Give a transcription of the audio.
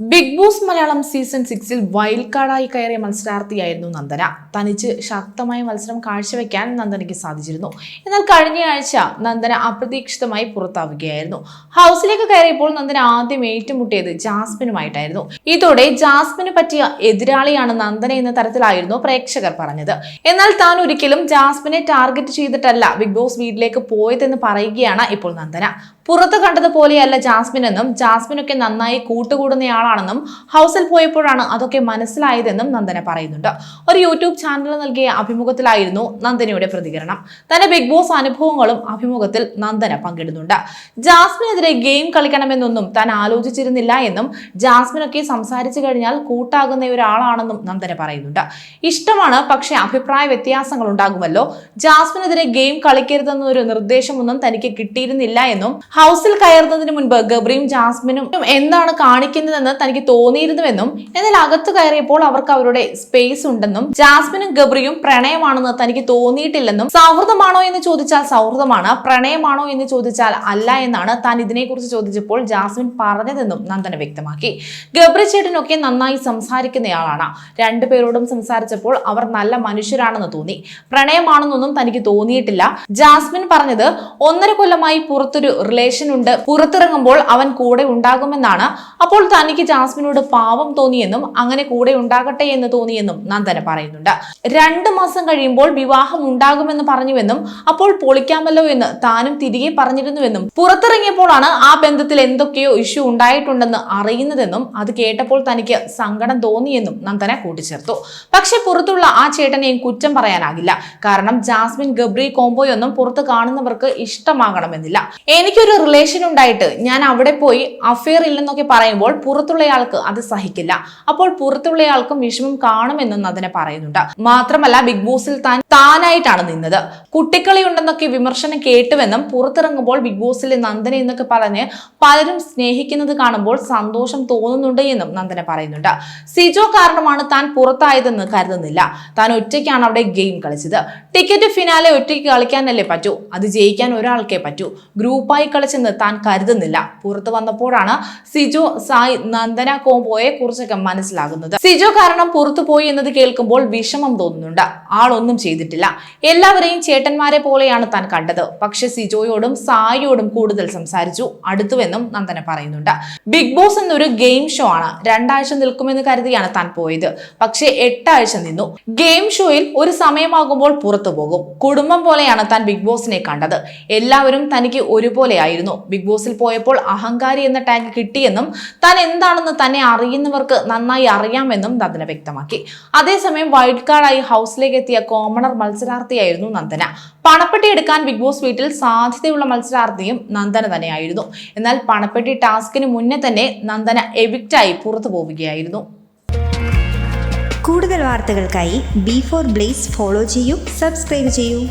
Big boss Malayalam season സിക്സിൽ wild കാർഡായി കയറിയ മത്സരാർത്ഥിയായിരുന്നു നന്ദന. തനിച്ച് ശക്തമായ മത്സരം കാഴ്ചവെക്കാൻ നന്ദനയ്ക്ക് സാധിച്ചിരുന്നു. എന്നാൽ കഴിഞ്ഞയാഴ്ച നന്ദന അപ്രതീക്ഷിതമായി പുറത്താവുകയായിരുന്നു. ഹൗസിലേക്ക് കയറിയപ്പോൾ നന്ദന ആദ്യം ഏറ്റുമുട്ടിയത് ജാസ്മിനുമായിട്ടായിരുന്നു. ഇതോടെ ജാസ്മിന് പറ്റിയ എതിരാളിയാണ് നന്ദന എന്ന തരത്തിലായിരുന്നു പ്രേക്ഷകർ പറഞ്ഞത്. എന്നാൽ താൻ ഒരിക്കലും ജാസ്മിനെ ടാർഗറ്റ് ചെയ്തിട്ടല്ല ബിഗ് ബോസ് വീട്ടിലേക്ക് പോയതെന്ന് പറയുകയാണ് ഇപ്പോൾ നന്ദന. പുറത്ത് കണ്ടതുപോലെയല്ല ജാസ്മിൻ എന്നും ജാസ്മിനൊക്കെ നന്നായി കൂട്ടുകൂടുന്നയാളാണെന്നും ഹൗസിൽ പോയപ്പോഴാണ് അതൊക്കെ മനസ്സിലായതെന്നും നന്ദന പറയുന്നുണ്ട്. ഒരു യൂട്യൂബ് ചാനൽ നൽകിയ അഭിമുഖത്തിലായിരുന്നു നന്ദനയുടെ പ്രതികരണം. തന്റെ ബിഗ് ബോസ് അനുഭവങ്ങളും അഭിമുഖത്തിൽ നന്ദന പങ്കിടുന്നുണ്ട്. ജാസ്മിനെതിരെ ഗെയിം കളിക്കണമെന്നൊന്നും താൻ ആലോചിച്ചിരുന്നില്ല എന്നും ജാസ്മിനൊക്കെ സംസാരിച്ചു കഴിഞ്ഞാൽ കൂട്ടാകുന്ന ഒരാളാണെന്നും നന്ദന പറയുന്നുണ്ട്. ഇഷ്ടമാണ് പക്ഷേ അഭിപ്രായ വ്യത്യാസങ്ങൾ ഉണ്ടാകുമല്ലോ. ജാസ്മിനെതിരെ ഗെയിം കളിക്കരുതെന്നൊരു നിർദ്ദേശമൊന്നും തനിക്ക് കിട്ടിയിരുന്നില്ല എന്നും ഹൗസിൽ കയറുന്നതിന് മുൻപ് ഗബ്രിയും ജാസ്മിനും എന്താണ് കാണിക്കുന്നതെന്ന് തനിക്ക് തോന്നിയിരുന്നുവെന്നും എന്നാൽ അകത്ത് കയറിയപ്പോൾ അവർക്ക് അവരുടെ സ്പേസ് ഉണ്ടെന്നും ജാസ്മിനും ഗബ്രിയും പ്രണയമാണെന്ന് തനിക്ക് തോന്നിയിട്ടില്ലെന്നും സൗഹൃദമാണോ എന്ന് ചോദിച്ചാൽ സൗഹൃദമാണ് പ്രണയമാണോ എന്ന് ചോദിച്ചാൽ അല്ല എന്നാണ് താൻ ഇതിനെക്കുറിച്ച് ചോദിച്ചപ്പോൾ ജാസ്മിൻ പറഞ്ഞതെന്നും നന്ദന വ്യക്തമാക്കി. ഗബ്രി ചേട്ടനൊക്കെ നന്നായി സംസാരിക്കുന്നയാളാണ്. രണ്ടുപേരോടും സംസാരിച്ചപ്പോൾ അവർ നല്ല മനുഷ്യരാണെന്ന് തോന്നി. പ്രണയമാണെന്നൊന്നും തനിക്ക് തോന്നിയിട്ടില്ല. ജാസ്മിൻ പറഞ്ഞത് ഒന്നര കൊല്ലമായി പുറത്തൊരു റിലേഷൻ ഉണ്ട്. പുറത്തിറങ്ങുമ്പോൾ അവൻ കൂടെ ഉണ്ടാകുമെന്നാണ്. അപ്പോൾ തനിക്ക് ജാസ്മിനോട് പാവം തോന്നിയെന്നും അങ്ങനെ കൂടെ ഉണ്ടാകട്ടെ എന്ന് തോന്നിയെന്നും നന്ദന പറയുന്നുണ്ട്. രണ്ട് മാസം കഴിയുമ്പോൾ വിവാഹം ഉണ്ടാകുമെന്ന് പറഞ്ഞുവെന്നും അപ്പോൾ പൊളിക്കാമല്ലോ എന്ന് താനും തിരികെ പറഞ്ഞിരുന്നുവെന്നും പുറത്തിറങ്ങിയപ്പോഴാണ് ആ ബന്ധത്തിൽ എന്തൊക്കെയോ ഇഷ്യൂ ഉണ്ടായിട്ടുണ്ടെന്ന് അറിയുന്നതെന്നും അത് കേട്ടപ്പോൾ തനിക്ക് സങ്കടം തോന്നിയെന്നും നന്ദന കൂട്ടിച്ചേർത്തു. പക്ഷെ പുറത്തുള്ള ആ ചേട്ടനെയും കുറ്റം പറയാനാകില്ല. കാരണം ജാസ്മിൻ ഗബ്രി കോംബോയൊന്നും പുറത്ത് കാണുന്നവർക്ക് ഇഷ്ടമാകണമെന്നില്ല. എനിക്കൊരു റിലേഷൻ ഉണ്ടായിട്ട് ഞാൻ അവിടെ പോയി അഫെയർ ഇല്ലെന്നൊക്കെ പറയുമ്പോൾ പുറത്തുള്ളയാൾക്ക് അത് സഹിക്കില്ല. അപ്പോൾ പുറത്തുള്ളയാൾക്കും വിഷമം കാണുമെന്നും അതിനെ പറയുന്നുണ്ട്. മാത്രമല്ല ബിഗ് ബോസിൽ താൻ താനായിട്ടാണ് നിന്നത്. കുട്ടിക്കളി ഉണ്ടെന്നൊക്കെ വിമർശനം കേട്ടുവെന്നും പുറത്തിറങ്ങുമ്പോൾ ബിഗ് ബോസിലെ നന്ദന എന്നൊക്കെ പറഞ്ഞ് പലരും സ്നേഹിക്കുന്നത് കാണുമ്പോൾ സന്തോഷം തോന്നുന്നുണ്ട് എന്നും നന്ദന പറയുന്നുണ്ട്. സിജോ കാരണമാണ് താൻ പുറത്തായതെന്ന് കരുതുന്നില്ല. താൻ ഒറ്റയ്ക്കാണ് അവിടെ ഗെയിം കളിച്ചത്. ടിക്കറ്റ് ഫിനാലെ ഒറ്റയ്ക്ക് കളിക്കാനല്ലേ പറ്റൂ? അത് ജയിക്കാൻ ഒരാൾക്കേ പറ്റൂ. ഗ്രൂപ്പായി കളിച്ചെന്ന് താൻ കരുതുന്നില്ല. പുറത്തു വന്നപ്പോഴാണ് സിജോ സായ് നന്ദന കോംബോയെ കുറിച്ചൊക്കെ മനസ്സിലാകുന്നത്. സിജോ കാരണം പുറത്തു പോയി എന്നത് കേൾക്കുമ്പോൾ വിഷമം തോന്നുന്നുണ്ട്. ആളൊന്നും ചെയ്തിട്ടില്ല. എല്ലാവരെയും ചേട്ടന്മാരെ പോലെയാണ് താൻ കണ്ടത്. പക്ഷെ സിജോയോടും സായിയോടും കൂടുതൽ സംസാരിച്ചു. അടുത്തുവെന്നും നന്ദന പറയുന്നുണ്ട്. ബിഗ് ബോസ് എന്നൊരു ഗെയിം ഷോ ആണ്. രണ്ടാഴ്ച നിൽക്കുമെന്ന് കരുതിയാണ് താൻ പോയത്. പക്ഷേ എട്ടാഴ്ച നിന്നു. ഗെയിം ഷോയിൽ ഒരു സമയമാകുമ്പോൾ പുറത്തു പോകും. കുടുംബം പോലെയാണ് താൻ ബിഗ് ബോസിനെ കണ്ടത്. എല്ലാവരും തനിക്ക് ഒരുപോലെയായിരുന്നു. ബിഗ് ബോസിൽ പോയപ്പോൾ അഹങ്കാരി എന്ന ടാഗ് കിട്ടിയെന്നും താൻ എന്താണെന്ന് തന്നെ അറിയുന്നവർക്ക് നന്നായി അറിയാമെന്നും നന്ദന വ്യക്തമാക്കി. അതേസമയം വൈൽഡ് കാർഡായി ഹൗസിലേക്ക് എത്തിയ കോമണർ മത്സരാർത്ഥിയായിരുന്നു നന്ദന. പണപ്പെട്ടി എടുക്കാൻ ബിഗ് ബോസ് വീട്ടിൽ സാധ്യതയുള്ള മത്സരാർത്ഥിയും നന്ദന തന്നെയായിരുന്നു. എന്നാൽ പണപ്പെട്ടി ടാസ്കിന് മുന്നേ തന്നെ നന്ദന എവിക്റ്റായി പുറത്തു പോവുകയായിരുന്നു. കൂടുതൽ വാർത്തകൾക്കായി ബി ഫോർ ബ്ലേസ് ഫോളോ ചെയ്യൂ സബ്സ്ക്രൈബ് ചെയ്യൂ.